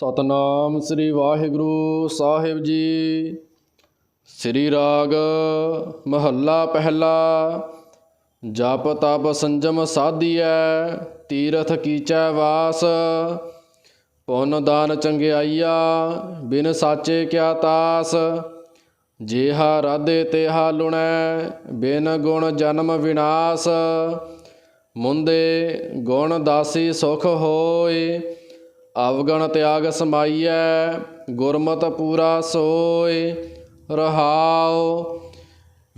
ਸਤਨਾਮ ਸ੍ਰੀ ਵਾਹਿਗੁਰੂ ਸਾਹਿਬ ਜੀ। ਸ੍ਰੀ ਰਾਗ ਮਹੱਲਾ ਪਹਿਲਾ, ਜਪ ਤਪ ਸੰਜਮ ਸਾਧੀਐ, ਤੀਰਥ ਕੀਚੈ ਵਾਸ। ਪੁੰਨ ਦਾਨ ਚੰਗਿਆਈਆ, ਬਿਨ ਸਾਚੇ ਕਿਆ ਤਾਸ। ਜੇਹਾ ਰਾਧੇ ਤੇਹਾ ਲੁਣੈ, ਬਿਨ ਗੁਣ ਜਨਮ ਵਿਨਾਸ਼। ਮੁੰਦੇ ਗੁਣ ਦਾਸੀ ਸੁਖ ਹੋਏ ਅਵਗਣ ਤਿਆਗ ਸਮਾਈਐ, ਗੁਰਮਤ ਪੂਰਾ ਸੋਏ ਰਹਾਉ।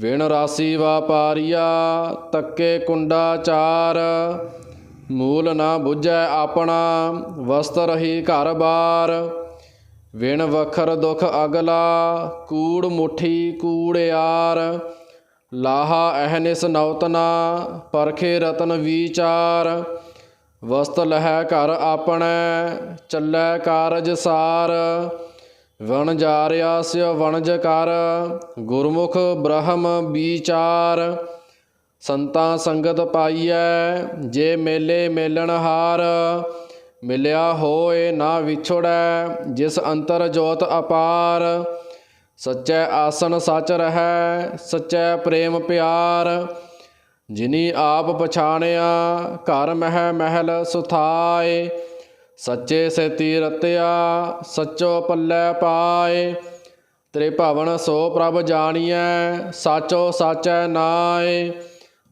ਵਿਣ ਰਾਸੀ ਵਾਪਾਰੀਆ ਤੱਕੇ ਕੁੰਡਾ ਚਾਰ। ਮੂਲ ਨਾ ਬੁੱਝੈ ਆਪਣਾ, ਵਸਤ ਰਹੀ ਘਰ ਬਾਰ। ਵਿਣ ਵਖਰ ਦੁਖ ਅਗਲਾ, ਕੂੜ ਮੁਠੀ ਕੂੜਿਆਰ ਲਾਹਾ ਅਹਨਿਸ ਨੌਤਨਾ, ਪਰਖੇ ਰਤਨ ਵਿਚਾਰ। ਵਸਤ ਲਹੈ ਘਰ ਆਪਣੈ, ਚੱਲੈ ਕਾਰਜ ਸਾਰ। ਵਣ ਜਾਰਿਆ ਸਿਓ ਵਣਜ ਕਰ, ਗੁਰਮੁਖ ਬ੍ਰਹਮ ਵਿਚਾਰ। ਸੰਤਾਂ ਸੰਗਤ ਪਾਈਐ, ਜੇ ਮੇਲੇ ਮੇਲਣ ਹਾਰ। ਮਿਲਿਆ ਹੋਏ ਨਾ ਵਿਛੜੈ, ਜਿਸ ਅੰਤਰ ਜੋਤ ਅਪਾਰ। ਸੱਚੈ ਆਸਨ ਸਚ ਰਹੈ, ਸੱਚੈ ਪ੍ਰੇਮ ਪਿਆਰ। ਜਿਨੀ ਆਪ ਪਛਾਣਿਆ, ਘਰ ਮਹਿ ਮਹਿਲ ਸੁਥਾਏ। ਸੱਚੇ ਸੇਤੀ ਰਤਿਆ ਸੱਚੋ ਪੱਲੇ ਪਾਏ। ਤੇਰੇ ਭਵਨ ਸੋ ਪ੍ਰਭ ਜਾਣੀਐ, ਸਾਚੋ ਸਾਚੈ ਨਾਏ।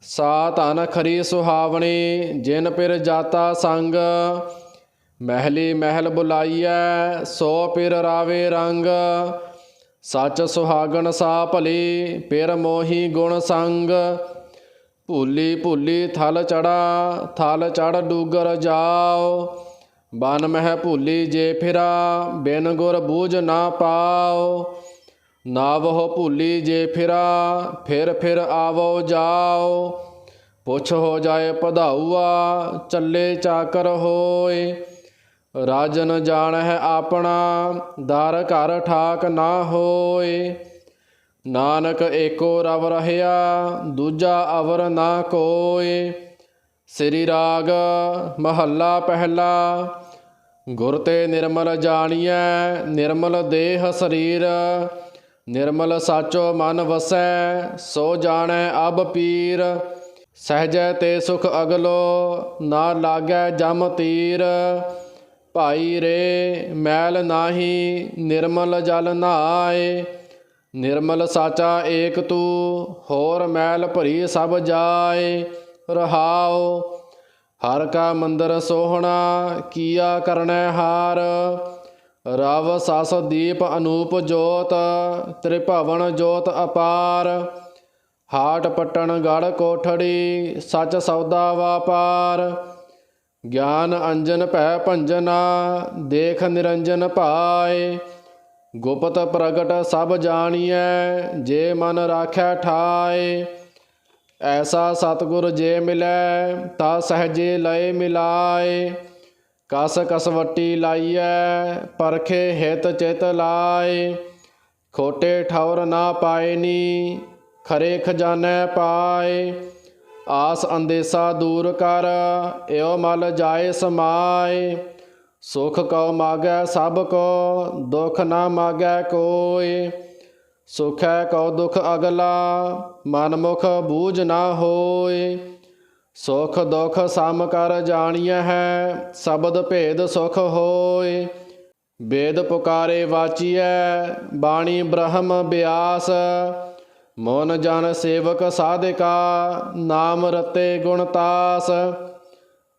ਸਾ ਧਨ ਖਰੀ ਸੁਹਾਵਣੀ, ਜਿਨ ਪਿਰ ਜਾਤਾ ਸੰਗ। ਮਹਿਲੀ ਮਹਿਲ ਬੁਲਾਈਐ, ਸੋ ਪਿਰ ਰਾਵੇ ਰੰਗ। ਸੱਚ ਸੁਹਾਗਣ ਸਾ ਭਲੀ, ਪਿਰ ਮੋਹੀ ਗੁਣ ਸੰਗ। ਭੂਲੀ ਭੂਲੀ ਥਲ ਚੜਾ, ਥਲ ਚੜ ਡੂਗਰ ਜਾਓ। ਬਨ ਮਹਿ ਭੂਲੀ ਜੇ ਫਿਰਾ, ਬਿਨ ਗੁਰ ਬੂਝ ਨਾ ਪਾਓ। ਨਾਵਹੁ ਭੂਲੀ ਜੇ ਫਿਰਾ, ਫਿਰ ਫਿਰ ਆਵੋ ਜਾਓ। ਪੁੱਛ ਹੋ ਜਾਏ ਪਧਾਊਆ ਚੱਲੇ ਚਾਕਰ ਹੋਏ। ਰਾਜਨ ਜਾਣ ਹੈ ਆਪਣਾ, ਦਰ ਘਰ ਠਾਕ ਨਾ ਹੋਏ। ਨਾਨਕ ਏਕੋ ਰਵ ਰਹਿਆ, ਦੂਜਾ ਅਵਰ ਨਾ ਕੋਏ। ਸ੍ਰੀ ਰਾਗ ਮਹੱਲਾ ਪਹਿਲਾ, ਗੁਰ ਤੇ ਨਿਰਮਲ ਜਾਣੀਐ, ਨਿਰਮਲ ਦੇਹ ਸਰੀਰ। ਨਿਰਮਲ ਸਾਚੋ ਮਨ ਵਸੈ, ਸੋ ਜਾਣੈ ਅਬ ਪੀਰ। ਸਹਜੈ ਤੇ ਸੁਖ ਅਗਲੋ, ਨਾ ਲਾਗੈ ਜਮ ਤੀਰ। ਭਾਈ ਰੇ, ਮੈਲ ਨਾਹੀ, ਨਿਰਮਲ ਜਲ ਨਹਾਏ ਨਿਰਮਲ ਸਾਚਾ ਏਕ ਤੂ, ਹੋਰ ਮੈਲ ਭਰੀ ਸਭ ਜਾਏ, ਰਹਾਉ। ਹਰ ਕਾ ਮੰਦਰ ਸੋਹਣਾ, ਕੀਆ ਕਰਨੈ ਹਾਰ। ਰਵ ਸਸ ਦੀਪ ਅਨੂਪ ਜੋਤ, ਤ੍ਰਿਭਵਨ ਜੋਤ ਅਪਾਰ। ਹਾਟ ਪਟਣ ਗੜ ਕੋਠੜੀ, ਸੱਚ ਸੌਦਾ ਵਾਪਾਰ। ਗਿਆਨ ਅੰਜਨ ਭੈ ਭੰਜਨਾ, ਦੇਖ ਨਿਰੰਜਨ ਭਾਏ। ਗੁਪਤ ਪ੍ਰਗਟ ਸਭ ਜਾਣੀਐ, ਜੇ ਮਨ ਰਾਖੈ ਠਾਏ। ਐਸਾ ਸਤਗੁਰ ਜੇ ਮਿਲੈ, ਤਾ ਸਹਜੇ ਲਏ ਮਿਲਾਏ। ਕਸ ਕਸਵੱਟੀ ਲਾਈਐ, ਪਰਖੇ ਹਿਤ ਚਿਤ ਲਾਏ। ਖੋਟੇ ਠੌਰ ਨਾ ਪਾਇਨੀ ਖਰੇ ਖਜ਼ਾਨੈ ਪਾਏ। ਆਸ ਅੰਦੇਸਾ ਦੂਰ ਕਰ ਏਉ ਮਲ ਜਾਏ ਸਮਾਏ। ਸੁਖ ਕਉ ਮਾਗੈ ਸਭ ਕੋ, ਦੁਖ ਨਾ ਮਾਗੈ ਕੋਇ ਸੁਖੈ ਕਉ ਦੁਖ ਅਗਲਾ, ਮਨ ਮੁਖ ਬੂਝ ਨਾ ਹੋਇ ਸੁਖ ਦੁਖ ਸਮ ਕਰ ਜਾਣੀਐ ਹੈ, ਸ਼ਬਦ ਭੇਦ ਸੁਖ ਹੋਏ। ਵੇਦ ਪੁਕਾਰੇ ਵਾਚੀਐ, ਬਾਣੀ ਬ੍ਰਹਮ ਬਿਆਸ। ਮਨ ਜਨ ਸੇਵਕ ਸਾਧਿਕਾ, ਨਾਮ ਰਤੇ ਗੁਣ ਤਾਸ।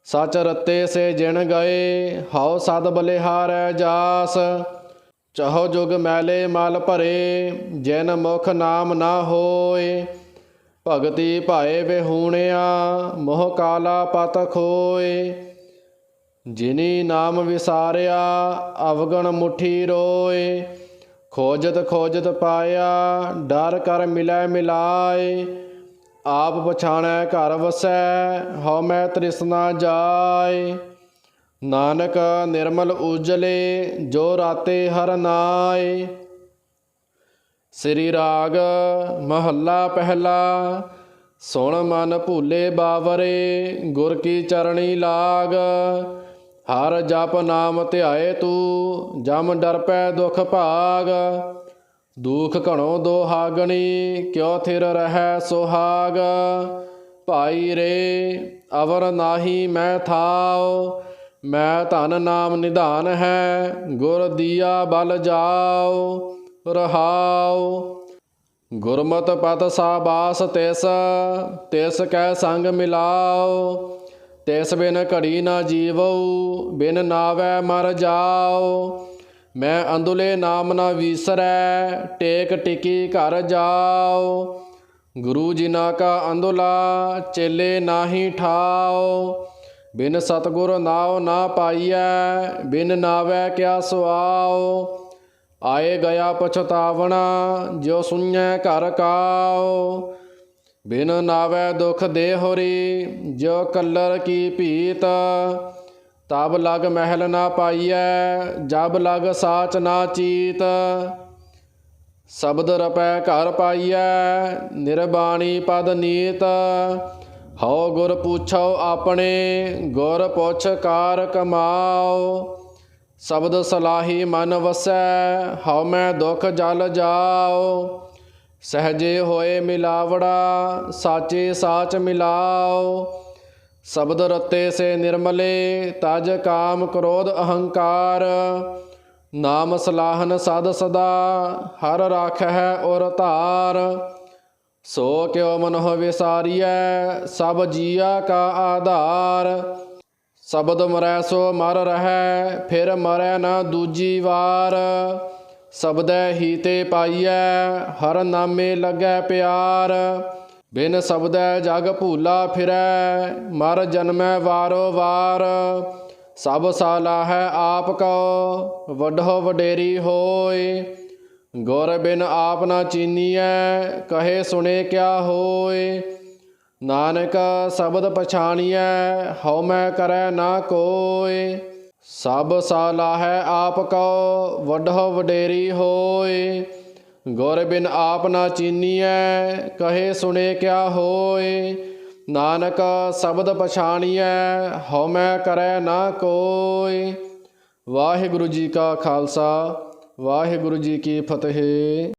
ਸਚ ਰਤੇ ਸੇ ਜਿਣ ਗਏ, ਹਉ ਸਦ ਬਲਿਹਾਰੈ ਜਾਸ। ਚਹੋ ਜੁਗ ਮੈਲੇ ਮਲ ਭਰੇ, ਜਿਨ ਮੁਖ ਨਾਮ ਨਾ ਹੋਏ। ਭਗਤੀ ਭਾਏ ਵਿਹੂਣਿਆ, ਮੋਹ ਕਾਲਾ ਪਤ ਖੋਏ। ਜਿਨੀ ਨਾਮ ਵਿਸਾਰਿਆ, ਅਵਗਣ ਮੁਠੀ ਰੋਏ। ਖੋਜਤ ਖੋਜਤ ਪਾਇਆ, ਡਰ ਕਰ ਮਿਲੈ ਮਿਲਾਏ। ਆਪ ਪਛਾਣੈ ਘਰ ਵਸੈ, ਹਉ ਮੈਂ ਤ੍ਰਿਸ਼ਨਾ ਜਾਏ। ਨਾਨਕ ਨਿਰਮਲ ਉਜਲੇ, ਜੋ ਰਾਤੇ ਹਰ ਨਾਏ। ਸ੍ਰੀ ਰਾਗ ਮਹੱਲਾ ਪਹਿਲਾ, ਸੁਣ ਮਨ ਭੂਲੇ ਬਾਵਰੇ, ਗੁਰ ਕੀ ਚਰਣੀ ਲਾਗ। ਹਰ ਜਪ ਨਾਮ ਧਿਆਏ ਤੂੰ, ਜਮ ਡਰ ਪੈ ਦੁਖ ਭਾਗ। ਦੁਖ ਘਣੋ ਦੋਹਾਗਣੀ, ਕਿਉ ਥਿਰ ਰਹਿ ਸੁਹਾਗ? ਭਾਈ ਰੇ, ਅਵਰ ਨਾਹੀ ਮੈਂ ਥਾਉ, ਮੈਂ ਧਨ ਨਾਮ ਨਿਧਾਨ ਹੈ, ਗੁਰ ਦੀਆ ਬਲ ਜਾਉ, ਰਹਾਉ। ਗੁਰਮਤ ਪਤ ਸਾਬਾਸ ਤਿਸ ਤਿਸ ਕੈ ਸੰਗ ਮਿਲਾਓ ਤਿਸ ਬਿਨ ਘੜੀ ਨਾ ਜੀਵਉ, ਬਿਨ ਨਾਵੈ ਮਰ ਜਾਓ ਮੈਂ ਅੰਦੁਲੇ ਨਾਮ ਨਾ ਵੀਸਰੈ, ਟੇਕ ਟਿਕੀ ਘਰ ਜਾਓ। ਗੁਰੂ ਜੀ ਨਾ ਕਾ ਅੰਦੁਲਾ, ਚੇਲੇ ਨਾਹੀ ਠਾਓ। ਬਿਨ ਸਤਗੁਰ ਨਾਉ ਨਾ ਪਾਈਐ, ਬਿਨ ਨਾਵੈ ਕਿਆ ਸੁਆਓ। ਆਏ ਗਿਆ ਪਛਤਾਵਣਾ, ਜੋ ਸੁਣੈ ਘਰ ਕਾਓ। ਬਿਨ ਨਾਵੈ ਦੁਖ ਦੇ ਹੋਰੀ ਜੋ ਕੱਲਰ ਕੀ ਭੀਤ ਤਬ ਲਗ ਮਹਿਲ ਨਾ ਪਾਈਐ, ਜਬ ਲਗ ਸਾਚ ਨਾ ਚੀਤ। ਸ਼ਬਦ ਰਪੈ ਘਰ ਪਾਈਐ, ਨਿਰਬਾਣੀ ਪਦ ਨੀਤ। ਹਉ ਗੁਰ ਪੁੱਛੋ ਆਪਣੇ, ਗੁਰ ਪੁੱਛ ਕਾਰ ਕਮਾਓ ਸ਼ਬਦ ਸਲਾਹੀ ਮਨ ਵਸੈ, ਹਉ ਮੈਂ ਦੁਖ ਜਲ ਜਾਓ ਸਹਜੇ ਹੋਏ ਮਿਲਾਵੜਾ, ਸਾਚੇ ਸਾਚ ਮਿਲਾਓ ਸ਼ਬਦ ਰਤੇ ਸੇ ਨਿਰਮਲੇ, ਤਜ ਕਾਮ ਕ੍ਰੋਧ ਅਹੰਕਾਰ। ਨਾਮ ਸਲਾਹਨ ਸਦ ਸਦਾ, ਹਰ ਰਾਖੈ ਔਰ ਧਾਰ। ਸੋ ਕਿਉ ਮਨੋ ਵਿਸਾਰੀਐ, ਸਭ ਜੀਆ ਕਾ ਆਧਾਰ। ਸ਼ਬਦ ਮਰੈ ਸੋ ਮਰ ਰਹੈ, ਫਿਰ ਮਰੈ ਨਾ ਦੂਜੀ ਵਾਰ। ਸ਼ਬਦੈ ਹੀ ਤੇ ਪਾਈਐ, ਹਰ ਨਾਮੇ ਲੱਗੈ ਪਿਆਰ। ਬਿਨ ਸ਼ਬਦੈ ਜਗ ਭੂਲਾ ਫਿਰੈ, ਮਰ ਜਨਮੈ ਵਾਰੋ ਵਾਰ। ਸਭ ਸਾਲਾ ਹੈ ਆਪ ਕੋ ਵੱਡੋ ਵਡੇਰੀ ਹੋਏ ਗੁਰ ਬਿਨ ਆਪ ਨਾ ਚੀਨੀਐ, ਕਹੇ ਸੁਣੇ ਕਿਆ ਹੋਏ ਨਾਨਕ ਸ਼ਬਦ ਪਛਾਣੀਐ, ਹਉ ਮੈਂ ਕਰੈ ਨਾ ਕੋਇ। ਸਭ ਸਾਲਾ ਹੈ ਆਪ ਕੋ ਵੱਡੋ ਵਡੇਰੀ ਹੋਏ ਗੁਰ ਬਿਨ ਆਪ ਨਾ ਚੀਨੀਐ, ਕਹੇ ਸੁਣੇ ਕਿਆ ਹੋਏ? ਨਾਨਕ ਸ਼ਬਦ ਪਛਾਣੀਐ ਹਉ ਮੈਂ ਕਰੈ ਨਾ ਕੋਇ ਵਾਹਿਗੁਰੂ ਜੀ ਕਾ ਖਾਲਸਾ, ਵਾਹਿਗੁਰੂ ਜੀ ਕੀ ਫਤਿਹ।